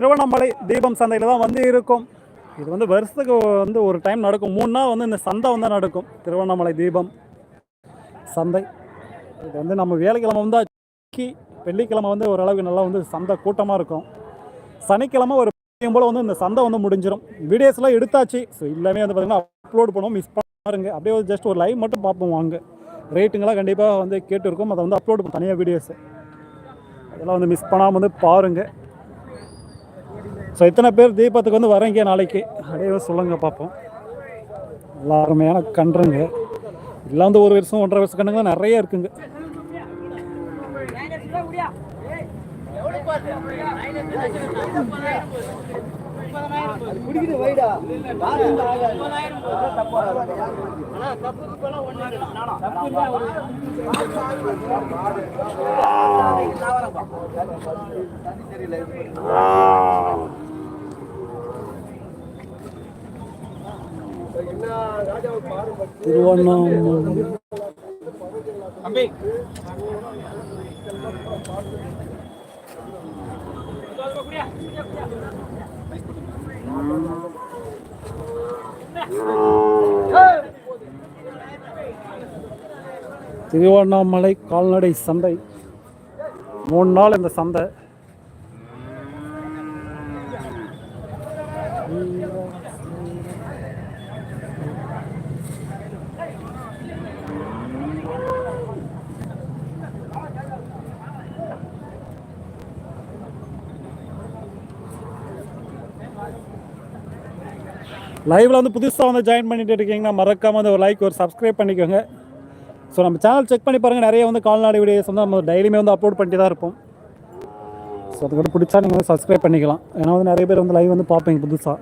திருவண்ணாமலை தீபம் சந்தையில் தான் வந்து இருக்கும். இது வந்து வருஷத்துக்கு வந்து ஒரு டைம் நடக்கும். மூணு நாள் வந்து இந்த சந்தை வந்து நடக்கும். திருவண்ணாமலை தீபம் சந்தை. இது வந்து நம்ம வேலைக்கிழமை வந்து அக்கி வெள்ளிக்கிழமை வந்து ஓரளவுக்கு நல்லா வந்து சந்தை கூட்டமாக இருக்கும். சனிக்கிழமை ஒரு மதியம் போல் வந்து இந்த சந்தை வந்து முடிஞ்சிடும் வீடியோஸ்லாம் எடுத்தாச்சு. ஸோ எல்லாமே வந்து பார்த்திங்கன்னா அப்லோட் பண்ணுவோம். மிஸ் பாருங்க. அப்படியே ஒரு ஜஸ்ட் ஒரு லைவ் மட்டும் பார்ப்போம் வாங்க. ரேட்டுங்கெல்லாம் கண்டிப்பாக வந்து கேட்டுருக்கோம். அதை வந்து அப்லோட் பண்ணும் தனியாக வீடியோஸு அதெல்லாம் வந்து மிஸ் பண்ணாமல் வந்து பாருங்கள் ஸோ இத்தனை பேர் தீபத்துக்கு வந்து வரீங்க நாளைக்கு. அப்படியே சொல்லுங்க பார்ப்போம். நல்லா அருமையான கன்றுங்க. இதெல்லாம் வந்து ஒரு வருஷம் ஒன்றரை வருஷம் கண்ணுங்க நிறைய இருக்குங்க. திருவண்ணாமலை. திருவண்ணாமலை கால்நடை சந்தை. மூணு நாள் இந்த சந்தை. லைவில் வந்து புதுசாக வந்து ஜாயின் பண்ணிட்டு இருக்கீங்கன்னா மறக்காமல் வந்து ஒரு லைக் ஒரு சப்ஸ்கிரைப் பண்ணிக்கோங்க. ஸோ நம்ம சேனல் செக் பண்ணி பாருங்கள் நிறைய வந்து கால்நாடு வீடியோஸ் வந்து நம்ம டெய்லியுமே வந்து அப்லோட் பண்ணிட்டு தான் இருப்போம். ஸோ அதுக்கப்புறம் பிடிச்சா நீங்கள் வந்து சப்ஸ்கிரைப் பண்ணிக்கலாம். ஏன்னா வந்து நிறைய பேர் வந்து லைவ் வந்து பார்ப்பீங்க புதுசாக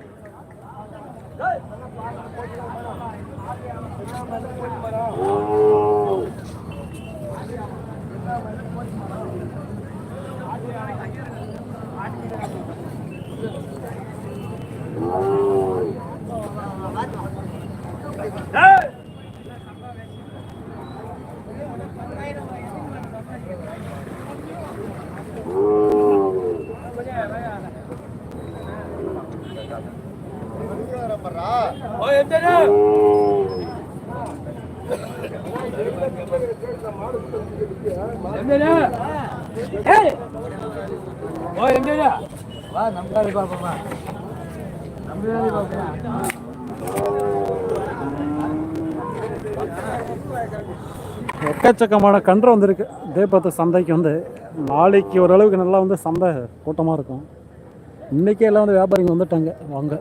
எக்கச்சக்கமான கன்று வந்திருக்கு. தேப்பத்து சந்தைக்கு வந்து நாளைக்கு ஓரளவுக்கு நல்லா வந்து சந்தை கூட்டமாக இருக்கும். இன்றைக்கே எல்லாம் வந்து வியாபாரிங்க வந்துட்டாங்க. வாங்க.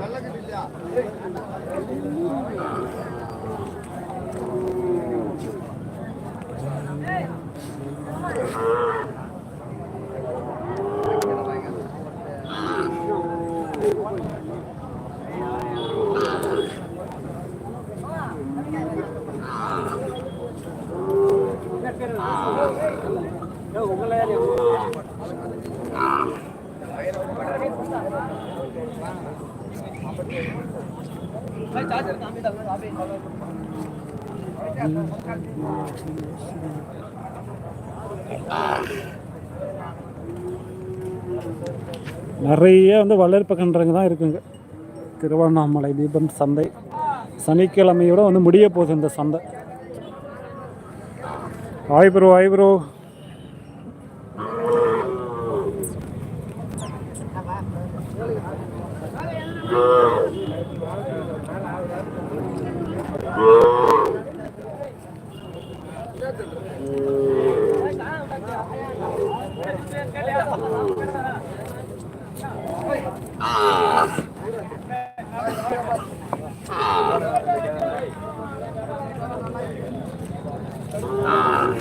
நல்ல நிறைய வந்து வளர்ப்பு கன்றுங்க தான் இருக்குங்க. திருவண்ணாமலை தீபம் சந்தை. சனிக்கிழமையோட வந்து முடிய போகுது இந்த சந்தை. ஆய் ப்ரோ ஆய் ப்ரோ. 아.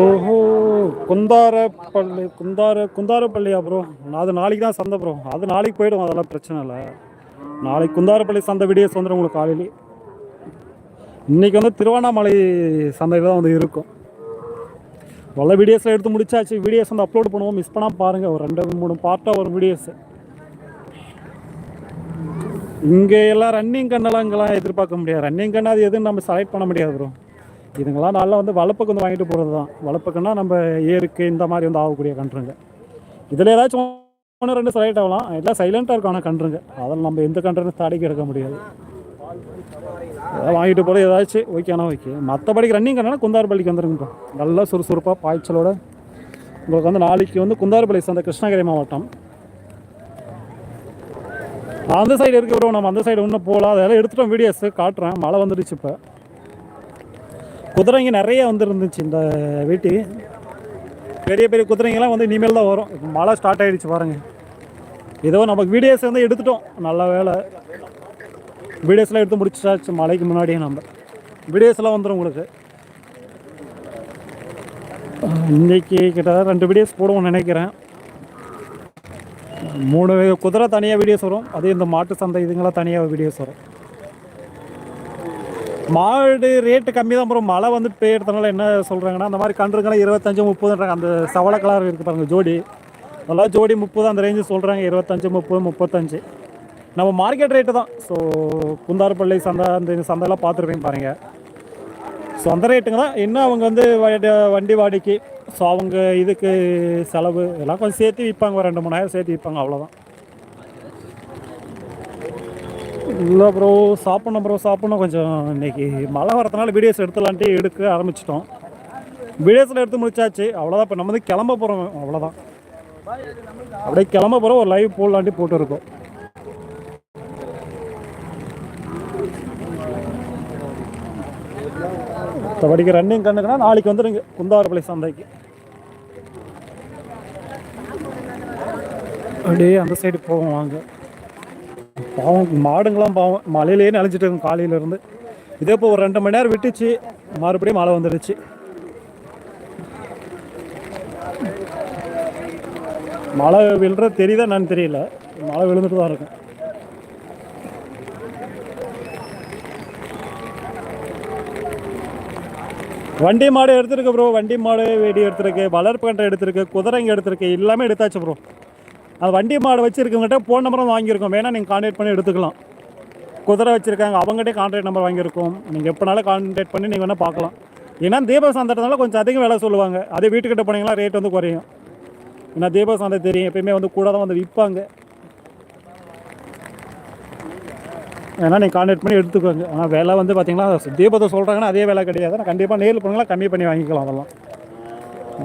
ஓஹோ குந்தாரப்பள்ளி குந்தார குந்தாரப்பள்ளியா ப்ரோ அது நாளைக்கு தான் சந்தை ப்ரோ அது நாளைக்கு போயிடும் அதெல்லாம் பிரச்சனை இல்லை. நாளைக்கு குந்தாரப்பள்ளி சந்தை விடிய வந்துடும் உங்களுக்கு காலையிலே. இன்றைக்கி வந்து திருவண்ணாமலை சந்தையில் தான் வந்து இருக்கும். நல்ல வீடியோஸில் எடுத்து முடிச்சாச்சு. வீடியோஸ் வந்து அப்லோட் பண்ணுவோம். மிஸ் பண்ணால் பாருங்கள் ஒரு ரெண்டு மூணு பார்ட்டாக வரும் வீடியோஸ் இங்கே எல்லாம் ரன்னிங் கண்ணெல்லாம் இங்கெல்லாம் எதிர்பார்க்க முடியாது. ரன்னிங் கண்ணு அது எதுவும் நம்ம செலக்ட் பண்ண முடியாது ப்ரோ இதுங்கெல்லாம் நல்லா வந்து வளப்புக்கு வந்து வாங்கிட்டு போகிறது தான் வளப்புக்குன்னா நம்ம ஏருக்கு இந்த மாதிரி வந்து ஆகக்கூடிய கன்றுங்க. இதில் ஏதாச்சும் ஒன்று ரெண்டு செலக்ட் ஆகலாம். எல்லாம் சைலண்ட்டாக இருக்கும். ஆனால் கன்றுங்க. அதில் நம்ம எந்த கன்றுன்னு தடைக்கு எடுக்க முடியாது. ஏதாவது வாங்கிட்டு போல ஏதாச்சும் ஓகேனா ஓகே மற்றபடிக்கு ரன்னிங் கண்ணா குந்தாரப்பள்ளிக்கு வந்துருங்கப்பா நல்லா சுறுசுறுப்பாக பாய்ச்சலோட. உங்களுக்கு வந்து நாளைக்கு வந்து குந்தாரப்பள்ளி சந்தை கிருஷ்ணகிரி மாவட்டம். அந்த சைடு இருக்க ப்ரோ நம்ம அந்த சைடு இன்னும் போகலாம் அதெல்லாம் எடுத்துட்டோம் வீடியோஸ் காட்டுறேன். மழை வந்துடுச்சு இப்போ. குதிரைங்க நிறைய வந்துருந்துச்சு இந்த வீட்டு. பெரிய பெரிய குதிரைங்கெல்லாம் வந்து இனிமேல் தான் வரும். இப்போ மழை ஸ்டார்ட் ஆகிடுச்சு பாருங்கள் ஏதோ நமக்கு வீடியோஸ் வந்து எடுத்துட்டோம். நல்ல வேலை வீடியோஸ்லாம் எடுத்து முடிச்சாச்சு. மலைக்கு முன்னாடியே நம்ம. வீடியோஸ்லாம் வந்துடும் உங்களுக்கு. இன்றைக்கி கிட்டத்தட்ட ரெண்டு வீடியோஸ் போடுவோம்னு நினைக்கிறேன். மூணு குதிரை தனியாக வீடியோஸ் வரும். அதே இந்த மாட்டு சந்தை இதுங்களாம் தனியாக வீடியோஸ் வரும். மாடு ரேட்டு கம்மி தான் அப்புறம் மழை வந்து பெய்யறதுனால என்ன சொல்கிறாங்கன்னா அந்த மாதிரி கன்றுங்கெல்லாம் இருபத்தஞ்சு முப்பதுன்றாங்க அந்த சவள கலர் இருக்குது பாருங்கள் ஜோடி. அதெல்லாம் ஜோடி முப்பது அந்த ரேஞ்சு சொல்கிறாங்க இருபத்தஞ்சு முப்பது முப்பத்தஞ்சு. நம்ம மார்க்கெட் ரேட்டு தான். ஸோ குந்தாரப்பள்ளி சந்தை அந்த சந்தையெல்லாம் பார்த்துருப்பீங்க பாருங்கள் ஸோ அந்த ரேட்டுங்க தான். இன்னும் அவங்க வந்து வண்டி வாடகைக்கு ஸோ அவங்க இதுக்கு செலவு எல்லாம் கொஞ்சம் சேர்த்து விற்பாங்க. ரெண்டு மூணாயிரம் சேர்த்து விற்பாங்க. அவ்வளோதான் இல்லை ப்ரோ சாப்பிட்ணும் ப்ரோ சாப்பிட்ணும். கொஞ்சம் இன்னைக்கு மழை வரதுனால வீடியோஸ் எடுத்துலான்ட்டு எடுக்க ஆரம்பிச்சிட்டோம். வீடியோஸில் எடுத்து முடிச்சாச்சு. அவ்வளோதான் இப்போ நம்ம வந்து கிளம்ப போகிறோம் அவ்வளோதான் அப்படியே கிளம்ப போகிறோம் ஒரு லைவ் போடலான்ட்டு போட்டுருக்கோம். மற்றபடிக்கு ரன்னிங் கண்ணுக்குன்னா நாளைக்கு வந்துடுங்க. குந்தாரப்பள்ளி சந்தைக்கு. அப்படியே அந்த சைடு போவோம் வாங்க. பாவம் மாடுங்களாம் பாவம். மழையிலேயே நினைஞ்சிட்டு இருக்கும் காலையிலேருந்து. இதே இப்போ ஒரு ரெண்டு மணி நேரம் விட்டுச்சு. மறுபடியும் மழை வந்துடுச்சு. மழை விழுற தெரியுதா என்னன்னு தெரியல. மழை விழுந்துட்டு தான் இருக்கும். வண்டி மாடு எடுத்திருக்கு ப்ரோ வண்டி மாடு வெடி எடுத்திருக்கு வளர்ப்பு கன்றை எடுத்திருக்கு குதிரைங்க எடுத்திருக்கு எல்லாமே எடுத்தாச்சு ப்ரோ அது வண்டி மாடு வச்சுருக்கவங்ககிட்ட ஃபோன் நம்பரும் வாங்கியிருக்கோம். வேணால் நீங்கள் கான்டாக்ட் பண்ணி எடுத்துக்கலாம். குதிரை வச்சுருக்காங்க. அவங்ககிட்டே கான்டாக்ட் நம்பர் வாங்கியிருக்கோம். நீங்கள் எப்போனாலும் கான்டாக்ட் பண்ணி நீங்கள் வேணால் பார்க்கலாம். ஏன்னா தீப சந்தைனால கொஞ்சம் அதிகம் விலை சொல்லுவாங்க. அதே வீட்டுக்கிட்ட போனீங்கன்னா ரேட் வந்து குறையும். ஏன்னா தீப சந்தை தெரியும். எப்பயுமே வந்து கூட தான் வந்து விற்பாங்க. வேணால் நீங்கள் கான்டாக்ட் பண்ணி எடுத்துக்கோங்க. ஆனால் விலை வந்து பார்த்தீங்கன்னா தீபத்தை சொல்கிறாங்கன்னா அதே வேலை கிடையாது. நான் கண்டிப்பாக நேரில் போனீங்களா கம்மி பண்ணி வாங்கிக்கலாம் அதெல்லாம்.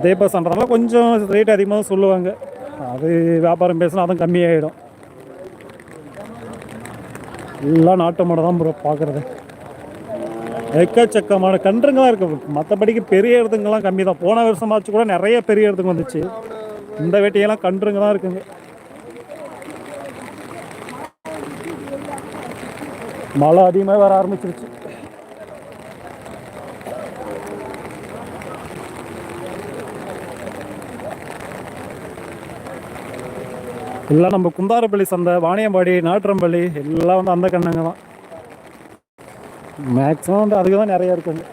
தீப கொஞ்சம் ரேட் அதிகமாக சொல்லுவாங்க. அது வியாபாரம் பேசினா அதுவும் கம்மியாகிடும் எல்லாம் நாட்டு மாடை தான் ப்ரோ பார்க்குறது எக்கச்சக்கமான கன்றுங்களாம் இருக்குது மற்றபடிக்கு பெரிய இடத்துங்கெல்லாம் கம்மி தான் போன வருஷமாச்சு கூட நிறைய பெரிய இடத்துக்கு வந்துச்சு. இந்த வேட்டையெல்லாம் கன்றுங்க தான் இருக்குங்க. மழை அதிகமாக வர ஆரம்பிச்சிருச்சு எல்லாம் நம்ம குந்தாரப்பள்ளி சந்தை வாணியம்பாடி நாற்றம்பள்ளி எல்லாம் வந்து அந்த கண்ணுங்க தான் மேக்ஸிமம் வந்து அதுக்கு தான் நிறைய இருக்குங்க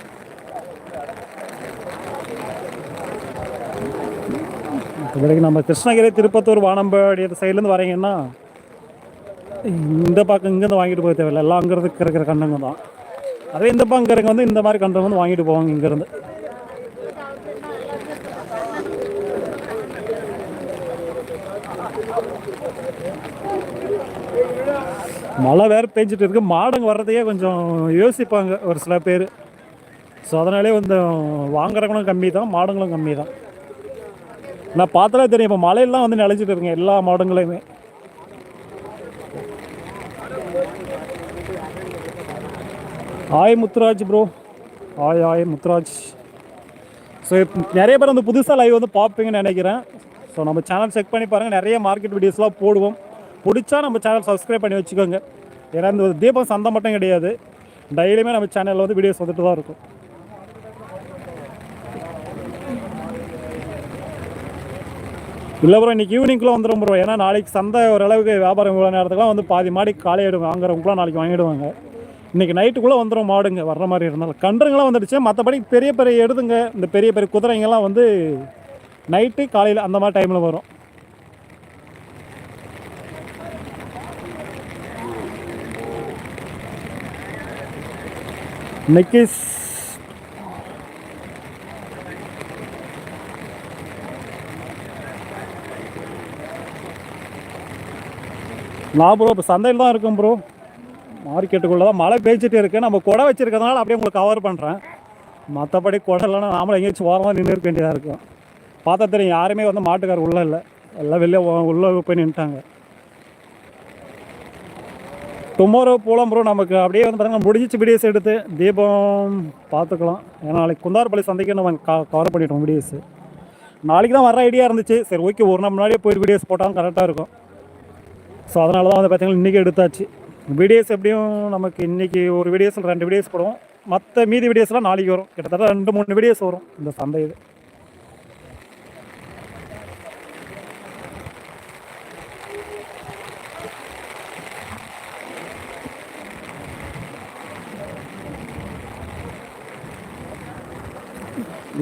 மற்றபடிக்கு நம்ம கிருஷ்ணகிரி திருப்பத்தூர் வானம்பாடி அந்த சைட்லேருந்து வரீங்கன்னா இந்த பக்கம் இங்கேருந்து வாங்கிட்டு போக தேவையில்லை. எல்லாம் அங்கேருந்து இருக்கிற கண்ணுங்க தான். அதே இந்த பக்கம் இருக்கிறவங்க வந்து இந்த மாதிரி கண்டவங்க வந்து வாங்கிட்டு போவாங்க இங்கேருந்து மழை வேறு பெஞ்சிட்டு இருக்கு. மாடுங்க வர்றதையே கொஞ்சம் யோசிப்பாங்க ஒரு சில பேர். ஸோ அதனாலே வந்து வாங்குறவங்களும் கம்மி தான் மாடுங்களும் கம்மி தான். நான் பார்த்தாலே தெரியும் இப்போ மழையெல்லாம் வந்து நிலச்சிட்டு இருக்குங்க எல்லா மாடுங்களையுமே. ஆய் முத்துராஜ் ப்ரோ ஆய் ஆய் முத்துராஜ் ஸோ நிறைய பேர் வந்து புதுசாக லைவ் வந்து பார்ப்பீங்கன்னு நினைக்கிறேன். ஸோ நம்ம சேனல் செக் பண்ணி பாருங்கள் நிறைய மார்க்கெட் வீடியோஸ்லாம் போடுவோம். பிடிச்சா நம்ம சேனல் சப்ஸ்கிரைப் பண்ணி வச்சுக்கோங்க. ஏன்னா இந்த தீபம் சந்தை மட்டும் கிடையாது. டெய்லியுமே நம்ம சேனலில் வந்து வீடியோஸ் வந்துட்டு தான் இருக்கும். இல்லை ப்ரோ இன்னைக்கு ஈவினிங்குள்ளே வந்துடும் ப்ரோ ஏன்னா நாளைக்கு சந்தை ஓரளவுக்கு வியாபாரம் இவ்வளோ நேரத்துக்குலாம் வந்து பாதி மாடி காலையிடும் வாங்குறவங்களாம் நாளைக்கு வாங்கிடுவாங்க. இன்றைக்கி நைட்டுக்குள்ளே வந்துடும் மாடுங்க வர்ற மாதிரி இருந்தாலும். கன்றுங்களாம் வந்துடுச்சு. மற்றபடி பெரிய பெரிய எடுதுங்க இந்த பெரிய பெரிய குதிரைங்கெல்லாம் வந்து நைட்டு காலையில் அந்த மாதிரி டைமில் வரும். இன்னைக்கு ஸ்- நான் ப்ரோ இப்போ சந்தையில் தான் இருக்கும் ப்ரோ மார்க்கெட்டுக்குள்ளே தான் மழை பேய்ச்சிட்டு இருக்கு. நம்ம குடை வச்சுருக்கிறதுனால அப்படியே உங்களுக்கு கவர் பண்ணுறேன் மற்றபடி குடை இல்லைன்னா நாமளும் எங்கேயாச்சும் ஓரமாக நின்று இருக்க வேண்டியதாக இருக்கும் பார்த்தா தெரியும் யாருமே வந்து மாட்டுக்கார் உள்ளே இல்லை. எல்லாம் வெளியே உள்ளே போய் நின்ட்டாங்க டுமாரோ போகலாம் ப்ரோ நமக்கு அப்படியே வந்து பார்த்தீங்கன்னா முடிஞ்சிச்சு வீடியோஸ் எடுத்து. தீபம் பார்த்துக்கலாம். ஏன்னா நாளைக்கு குந்தாரப்பள்ளி சந்தைக்கு நம்ம க கவர் பண்ணிட்டோம் வீடியோஸு நாளைக்கு தான் வர ஐடியா இருந்துச்சு. சரி ஓகே ஒரு நாள் முன்னாடியே போய் வீடியோஸ் போட்டாலும் கரெக்டாக இருக்கும். ஸோ அதனால தான் வந்து பார்த்தீங்கன்னா இன்றைக்கி எடுத்தாச்சு. வீடியோஸ் எப்படியும் நமக்கு இன்றைக்கி ஒரு வீடியோஸில் ரெண்டு வீடியோஸ் போடுவோம். மற்ற மீதி வீடியோஸ்லாம் நாளைக்கு வரும். கிட்டத்தட்ட ரெண்டு மூணு வீடியோஸ் வரும். இந்த சந்தை இது.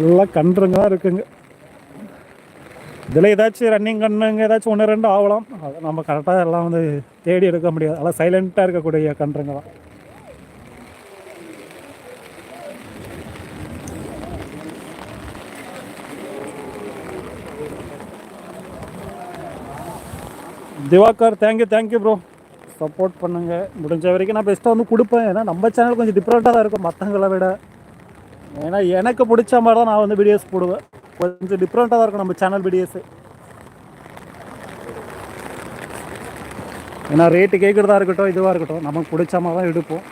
எல்லாம் கன்றுங்க தான் இருக்குங்க. இதில் ஏதாச்சும் ரன்னிங் கண்ணுங்க ஏதாச்சும் ஒன்று ரெண்டு ஆகலாம். அதை நம்ம கரெக்டாக எல்லாம் வந்து தேடி எடுக்க முடியாது. அதெல்லாம் சைலண்ட்டாக இருக்கக்கூடிய கன்றுங்க தான். Diwakar thank you thank you bro support பண்ணுங்க. முடிஞ்ச வரைக்கும் நான் பெஸ்ட்டாக வந்து கொடுப்பேன். ஏன்னா நம்ம சேனல் கொஞ்சம் டிஃப்ரெண்ட்டாக தான் இருக்கும் மற்றவங்களை விட. ஏன்னா எனக்கு பிடிச்ச மாதிரி தான் நான் வந்து வீடியோஸ் போடுவேன். கொஞ்சம் டிஃப்ரெண்ட்டாக தான் இருக்கும் நம்ம சேனல் வீடியோஸு ஏன்னா ரேட்டு கேட்குறதா இருக்கட்டும் இதுவாக இருக்கட்டும் நமக்கு பிடிச்ச மாதிரி தான் எடுப்போம்.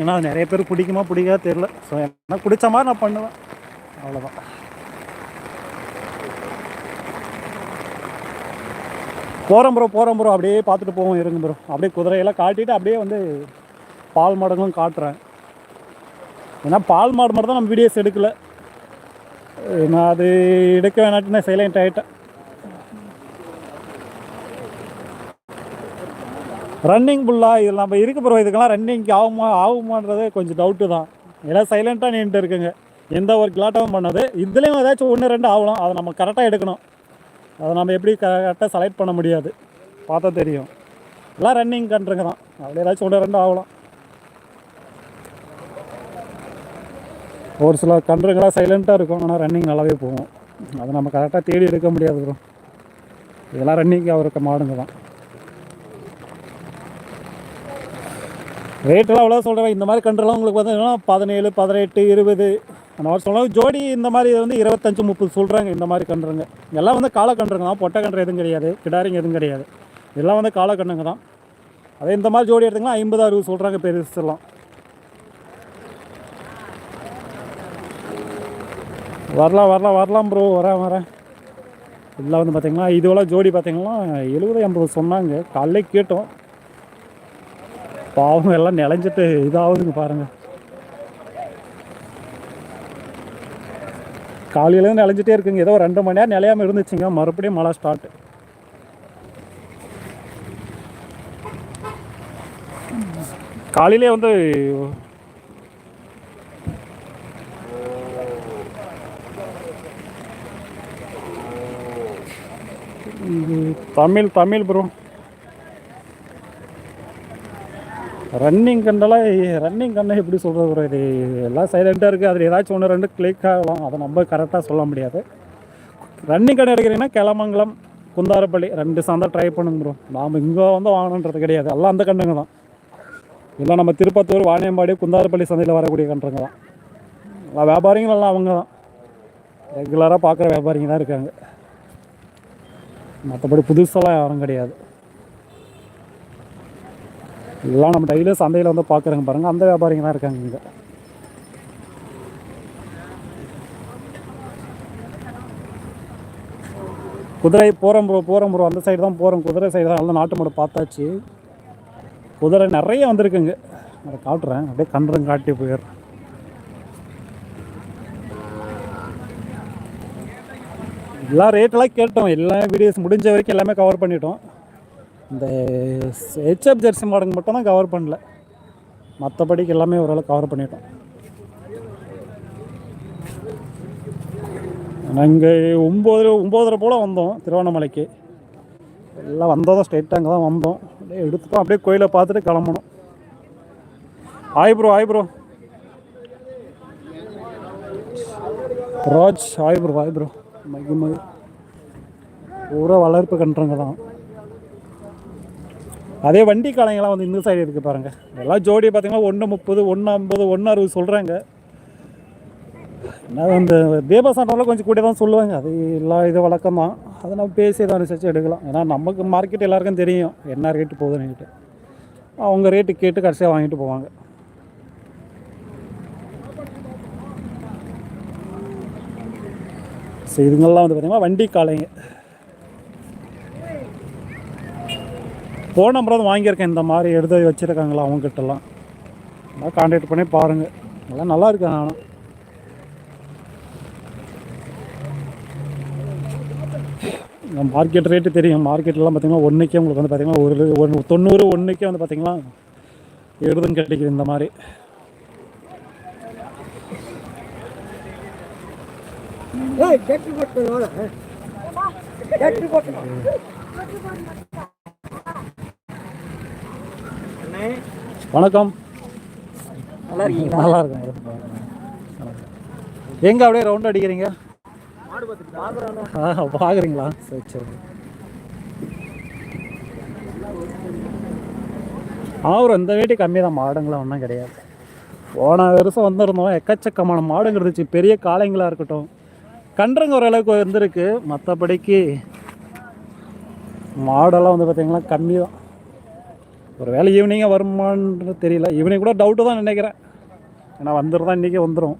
ஏன்னா நிறைய பேர் பிடிக்குமா பிடிக்காத தெரில ஸோ எனக்கு பிடிச்ச மாதிரி நான் பண்ணுவேன். அவ்வளோதான் போகிறோம் ப்ரோ போகிறோம் ப்ரோ அப்படியே பார்த்துட்டு போவோம் இருங்க ப்ரோ அப்படியே குதிரையெல்லாம் காட்டிட்டு அப்படியே வந்து பால் மாடுங்களும் காட்டுறேன். ஏன்னா பால் மாடு மட்டும் தான் நம்ம வீடியோஸ் எடுக்கலை. நான் அது எடுக்க வேணாட்டு நான் சைலண்ட் ஆகிட்டேன் ரன்னிங் புல்லாக இதில் நம்ம இருக்க ப்ரோ இதுக்கெல்லாம் ரன்னிங் ஆகுமா ஆகுமான்றதே கொஞ்சம் டவுட்டு தான். எல்லாம் சைலண்ட்டாக நின்றுட்டு இருக்குங்க எந்த ஒரு கிளாட்டமும் பண்ணாது இதுலேயும் ஏதாச்சும் ஒன்று ரெண்டு ஆகலாம் அதை நம்ம கரெக்டாக எடுக்கணும் அதை நம்ம எப்படி கரெக்டாக செலக்ட் பண்ண முடியாது. பார்த்தா தெரியும். எல்லாம் ரன்னிங் கண்ட்ருங்க தான் அதில் ஏதாச்சும் ஒன்று ரெண்டு ஆகலாம் ஒரு சில கன்றுங்களாம் சைலண்ட்டாக இருக்கும். ஆனால் ரன்னிங் நல்லாவே போகும். அதை நம்ம கரெக்டாக தேடி எடுக்க முடியாது ப்ரோ இதெல்லாம் ரன்னிங் இருக்க மாடுங்க தான். ரேட்டெல்லாம் அவ்வளோ சொல்கிறேன் இந்த மாதிரி கன்றுலாம் உங்களுக்கு பார்த்தீங்கன்னா பதினேழு பதினெட்டு இருபது. அந்த மாதிரி சொல்லலாம் ஜோடி இந்த மாதிரி வந்து இருபத்தஞ்சு முப்பது சொல்கிறாங்க இந்த மாதிரி கன்றுங்க. எல்லாம் வந்து காளை கன்றுங்க தான். பொட்டை கன்று எதுவும் கிடையாது. கிடாரிங்க எதுவும் கிடையாது. இதெல்லாம் வந்து காளை கன்றுங்க தான். அதே இந்த மாதிரி ஜோடி எடுத்திங்கன்னா ஐம்பது அறுபது சொல்கிறாங்க பெருசுலாம் வரலாம் வரலாம் வரலாம் ப்ரோ வரேன் வரேன். இதில் வந்து பார்த்திங்கன்னா இதுவெல்லாம் ஜோடி பார்த்திங்கன்னா எழுபது ஐம்பது சொன்னாங்க. காலைல கேட்டோம். பாவம் எல்லாம் நிலஞ்சிட்டு இதாகுதுங்க பாருங்கள் காலையிலேருந்து நிலஞ்சிட்டே இருக்குங்க. ஏதோ ரெண்டு மணி நேரம் நிலையாமல் இருந்துச்சுங்க. மறுபடியும் மழை ஸ்டார்ட் காலையிலே வந்து தமிழ் தமிழ் ப்ரோ ரன்னிங் கண்டெல்லாம் ரன்னிங் கண்ணை எப்படி சொல்கிறது ப்ரோ இது? எல்லாம் சைலண்ட்டாக இருக்குது அதில் ஏதாச்சும் ஒன்று ரெண்டு கிளிக் ஆகலாம். அதை நம்ம கரெக்டாக சொல்ல முடியாது. ரன்னிங் கடை எடுக்கிறீங்கன்னா கிளமங்கலம் குந்தாரப்பள்ளி ரெண்டு சாந்தா ட்ரை பண்ணுங்க ப்ரோ நாம் இங்கே வந்து வாங்கணுன்றது கிடையாது. எல்லாம் அந்த கண்டுங்க தான். இல்லை நம்ம திருப்பத்தூர் வாணியம்பாடி குந்தாரப்பள்ளி சந்தையில் வரக்கூடிய கன்றுங்க தான். எல்லாம் வியாபாரிகள் எல்லாம் அவங்க தான். ரெகுலராக பார்க்குற வியாபாரிங்க தான் இருக்காங்க. மற்றபடி புதுசெல்லாம் யாரும் கிடையாது. எல்லாம் நம்ம டெய்லியும் சந்தையில் வந்து பார்க்குறங்க பாருங்கள் அந்த வியாபாரிங்க தான் இருக்காங்க இங்கே. குதிரை போகிறோம் ப்ரோ போகிறோம் ப்ரோ அந்த சைடு தான் போகிறோம் குதிரை சைடு தான் நல்லா நாட்டு மாடு பார்த்தாச்சு. குதிரை நிறைய வந்திருக்குங்க அதை காட்டுறேன். அப்படியே கன்றும் காட்டி போயிடுறேன். எல்லா ரேட்டெல்லாம் கேட்டோம். எல்லா வீடியோஸ் முடிஞ்ச வரைக்கும் எல்லாமே கவர் பண்ணிட்டோம். இந்த ஹெச்எப் ஜெர்சி மாடுங்க மட்டும் தான் கவர் பண்ணல. மற்றபடிக்கு எல்லாமே ஓரளவு கவர் பண்ணிட்டோம். நாங்கள் ஒம்பது ஒம்போதரை போல் வந்தோம் திருவண்ணாமலைக்கு. எல்லாம் வந்ததும் ஸ்ட்ரெயிட்டாக அங்கே தான் வந்தோம். அப்படியே எடுத்துட்டோம். அப்படியே கோயிலை பார்த்துட்டு கிளம்பணும். ஆய் ப்ரோ ஆய் ப்ரோ ராஜ் ஆய் ப்ரோ ஆய் ப்ரோ மகிமை. மகி பூரா வளர்ப்பு கன்றுங்க தான். அதே வண்டி காளைங்கெல்லாம் வந்து இந்த சைடு இருக்குது பாருங்கள் எல்லாம் ஜோடி பார்த்தீங்கன்னா ஒன்று முப்பது ஒன்று ஐம்பது ஒன்று அறுபது சொல்கிறாங்க என்ன அந்த தீபசாண்டெல்லாம் கொஞ்சம் கூட தான் சொல்லுவாங்க. அது எல்லா இது வழக்கம் தான். அதை நம்ம பேசி தான் அனுசரித்து எடுக்கலாம். ஏன்னா நமக்கு மார்க்கெட் எல்லாருக்கும் தெரியும். என்ன ரேட்டு போகுதுன்னுட்டு அவங்க ரேட்டு கேட்டு கடைசியாக வாங்கிட்டு போவாங்க. ஸோ இதுங்கெல்லாம் வந்து பார்த்திங்கன்னா வண்டி காளைங்க. ஃபோன் நம்பர் வந்து வாங்கியிருக்கேன். இந்த மாதிரி எடுத்து வச்சுருக்காங்களா அவங்ககிட்டலாம். நல்லா கான்டாக்ட் பண்ணி பாருங்கள் நல்லா நல்லா இருக்கு ஆனால் மார்க்கெட் ரேட்டு தெரியும். மார்க்கெட்லாம் பார்த்தீங்கன்னா ஒன்றுக்கே உங்களுக்கு வந்து பார்த்திங்கன்னா ஒரு ஒன்று தொண்ணூறு ஒன்றுக்கே வந்து பார்த்திங்கன்னா எழுதுன்னு கிடைக்குது இந்த மாதிரி. கெட்டு கெட்டு வணக்கம். நல்லா நல்லா இருக்கும் எங்கே அப்படியே ரவுண்ட் அடிக்கிறீங்க? மாடு பார்த்துட்டு ஆ பார்க்குறீங்களா சரி சரி. ஆவரம் இந்த வீட்டு கம்மி தான் மாடுங்களாம் ஒன்றும் கிடையாது. போன வருஷம் வந்திருந்தோம் எக்கச்சக்கமான மாடுங்க இருந்துச்சு பெரிய காளைங்களாக இருக்கட்டும். கன்றுங்க ஓரளவுக்கு வந்திருக்கு. மற்றபடிக்கு மாடெல்லாம் வந்து பார்த்திங்கன்னா கம்மி தான் ஒரு வேலை ஈவினிங்காக வருமானு தெரியல. ஈவினிங் கூட டவுட்டு தான் நினைக்கிறேன். ஏன்னா வந்துடுதான் இன்றைக்கி வந்துடும்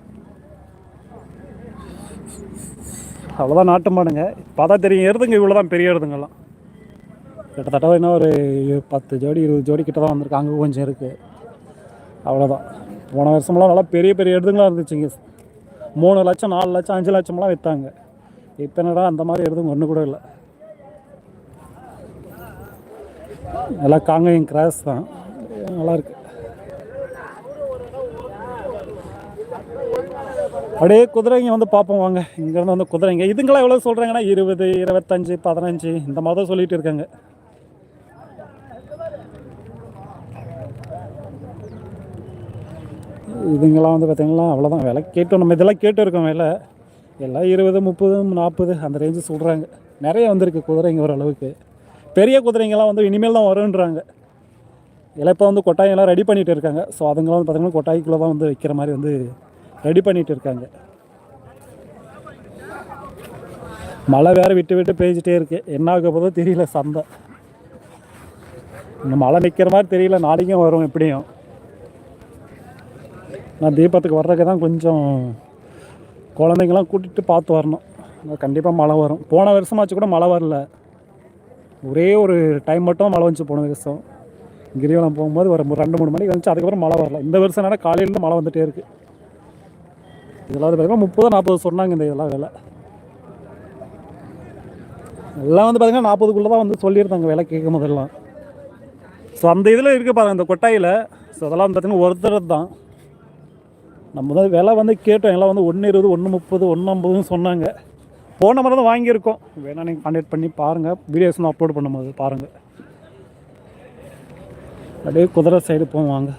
அவ்வளோதான் நாட்டு மாடுங்க. பார்த்தா தெரியும் எருதுங்க இவ்வளோ தான் பெரிய எருதுங்கெல்லாம் கிட்டத்தட்ட இன்னும் ஒரு பத்து ஜோடி இருபது ஜோடி கிட்ட தான் வந்திருக்கு. அங்கே கொஞ்சம் இருக்குது அவ்வளோதான் போன வருஷமெல்லாம் நல்லா பெரிய பெரிய எருதுங்களாக இருந்துச்சுங்க. மூணு லட்சம் நாலு லட்சம் அஞ்சு லட்சம்லாம் விற்றாங்க இப்போ என்னடா அந்த மாதிரி எதுவும் ஒன்று கூட இல்லை. எல்லாம் காங்கையும் கிராஸ் தான். நல்லாயிருக்கு அப்படியே குதிரைங்க வந்து பார்ப்போம் வாங்க. இங்கேருந்து வந்து குதிரைங்க. இதுங்களாம் எவ்வளோ சொல்கிறாங்கன்னா இருபது இருபத்தஞ்சு பதினஞ்சு இந்த மாதிரி தான் இருக்காங்க. இதுங்கெல்லாம் வந்து பார்த்தீங்கன்னா அவ்வளோதான் விலை கேட்டோம். நம்ம இதெல்லாம் கேட்டு இருக்கோம் விலை எல்லாம் இருபது முப்பது நாற்பது அந்த ரேஞ்சு சொல்கிறாங்க நிறைய வந்திருக்கு குதிரைங்க ஓரளவுக்கு பெரிய குதிரைங்கெல்லாம் வந்து இனிமேல் தான் வருன்றாங்க எல்லாம் இப்போ வந்து கொட்டாயெல்லாம் ரெடி பண்ணிகிட்டு இருக்காங்க. ஸோ அதுங்களாம் வந்து பார்த்தீங்கன்னா கொட்டாய்க்குள்ளே தான் வந்து வைக்கிற மாதிரி வந்து ரெடி பண்ணிகிட்டு இருக்காங்க. மழை வேறு விட்டு விட்டு பெய்ஞ்சிட்டே இருக்கு. என்ன ஆக போதோ தெரியல சந்தை. இந்த மழை நிற்கிற மாதிரி தெரியல. நாளைக்கும் வரும் எப்படியும். நான் தீபத்துக்கு வர்றதுக்கு தான் கொஞ்சம் குழந்தைங்களாம் கூட்டிகிட்டு பார்த்து வரணும். கண்டிப்பாக மழை வரும். போன வருஷமாச்சு கூட மழை வரல. ஒரே ஒரு டைம் மட்டும் மழை வந்துச்சு போன வருஷம். கிரிவலம் போகும்போது ஒரு ரெண்டு மூணு மணிக்கு வந்துச்சு. அதுக்கப்புறம் மழை வரல. இந்த வருஷம் என்னன்னா காலையிலேருந்து மழை வந்துகிட்டே இருக்குது இதெல்லாம் வந்து பார்த்தீங்கன்னா முப்பது நாற்பது சொன்னாங்க இந்த இதெல்லாம் விலை. எல்லாம் வந்து பார்த்திங்கன்னா நாற்பதுக்குள்ளே தான் வந்து சொல்லியிருந்தாங்க விலை கேட்கும் போதெல்லாம். ஸோ அந்த இதில் இருக்குது பாருங்கள் இந்த கொட்டாயில். ஸோ அதெல்லாம் வந்து பார்த்தீங்கன்னா ஒருத்தர் தான். நம்ம தான் விலை வந்து கேட்டோம். எல்லாம் வந்து ஒன்று இருபது ஒன்று முப்பது ஒன்று ஐம்பதுன்னு சொன்னாங்க. போன மாதிரி தான் வாங்கியிருக்கோம். வேணால் நீங்கள் கான்டாக்ட் பண்ணி பாருங்கள் வீடியோஸ் வந்து அப்லோட் பண்ணும்போது பாருங்கள் அப்படியே குதிரை சைடு போவோம் வாங்க.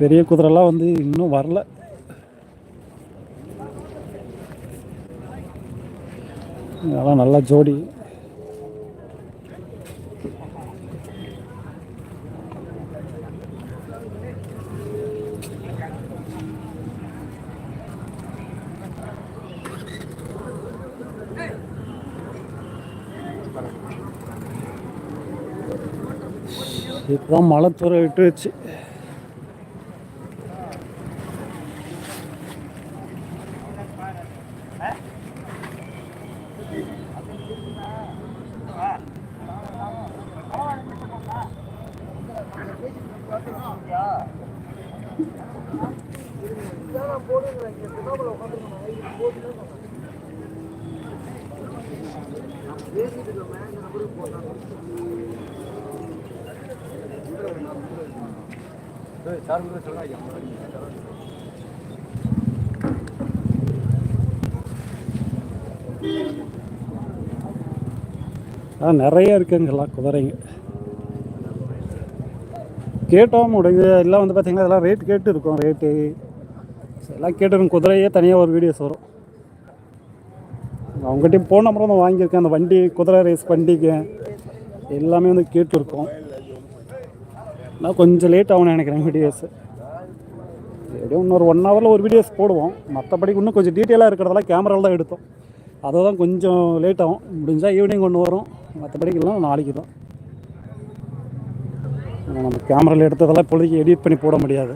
பெரிய குதிரைலாம் வந்து இன்னும் வரல. அதெல்லாம் நல்லா ஜோடி. இப்போதான் மழை தூர விட்டுருச்சு. ஆ நிறைய இருக்குங்கெல்லாம் குதிரைங்க கேட்டோம் முடிஞ்ச. எல்லாம் வந்து பார்த்திங்கன்னா இதெல்லாம் ரேட் கேட்டு இருக்கும் ரேட்டு எல்லாம் கேட்டுருக்கும். குதிரையே தனியாக ஒரு வீடியோஸ் வரும். அவங்ககிட்டயும் போன முறை தான் வாங்கியிருக்கேன். அந்த வண்டி குதிரை ரேஸ் வண்டிக்கு. எல்லாமே வந்து கேட்டுருக்கோம். நான் கொஞ்சம் லேட் ஆகும்னு நினைக்கிறேன் வீடியோஸ் எப்படியும் இன்னொரு ஒன் ஹவரில் ஒரு வீடியோஸ் போடுவோம். மற்றபடி இன்னும் கொஞ்சம் டீட்டெயிலாக இருக்கிறதெல்லாம் கேமராவில் தான் எடுத்தோம். அதை தான் கொஞ்சம் லேட் ஆகும் முடிஞ்சால் ஈவினிங் ஒன்று வரும். மற்றபடிக்கெல்லாம் நாளைக்கு தான் நம்ம கேமராவில் எடுத்ததெல்லாம் இப்போதைக்கு எடிட் பண்ணி போட முடியாது.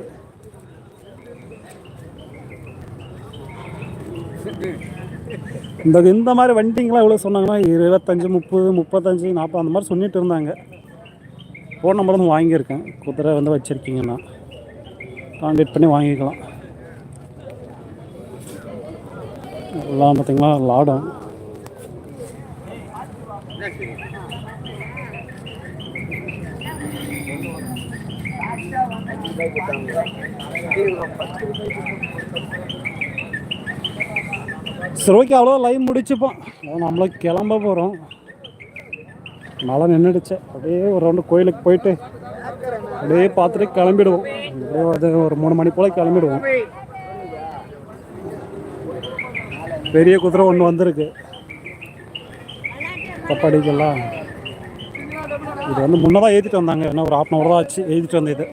இந்த இந்த மாதிரி வண்டிங்கெலாம் எவ்வளோ சொன்னாங்கன்னா இருபத்தஞ்சி முப்பது முப்பத்தஞ்சு நாற்பது அந்த மாதிரி சொல்லிட்டு இருந்தாங்க. ஃபோன் நம்பர் வந்து வாங்கியிருக்கேன். குதிரை வந்து வச்சுருக்கீங்கன்னா கான்டெக்ட் பண்ணி வாங்கிக்கலாம். எல்லாம் பார்த்திங்கன்னா லாடம் சரி ஓகே அவ்வளோ லைவ் முடிச்சுப்போம். நம்மளும் கிளம்ப போகிறோம் மழை நின்றுடுச்சு அப்படியே ஒரு ரவுண்டு கோயிலுக்கு போயிட்டு அப்படியே பார்த்துட்டு கிளம்பிடுவோம். அப்படியே அது ஒரு மூணு மணி போல் கிளம்பிடுவோம். பெரிய குதிரை ஒன்று வந்திருக்கு. கப்பாடிக்கெல்லாம். இது வந்து முன்னதாக ஏற்றிட்டு வந்தாங்க. என்ன ஒரு ஹாஃப் அன் தான் ஆச்சு. ஏற்றிட்டு வந்த இது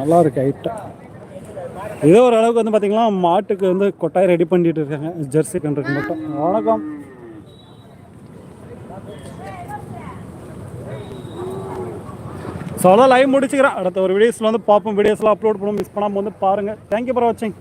நல்லா இருக்கு ஹைட்டாக இதே ஒரு அளவுக்கு வந்து பார்த்தீங்கன்னா மாட்டுக்கு வந்து கொட்டாய் ரெடி பண்ணிட்டு இருக்காங்க. ஜெர்சி கன்றுக்கு மட்டும். வணக்கம். ஸோ அதான் லைவ் முடிச்சுக்கிறேன். அடுத்த ஒரு வீடியோஸில் வந்து பார்ப்போம். வீடியோஸ்லாம் அப்லோட் பண்ணுவோம். மிஸ் பண்ணாமல் வந்து பாருங்கள் தேங்க்யூ ஃபார் வாட்சிங்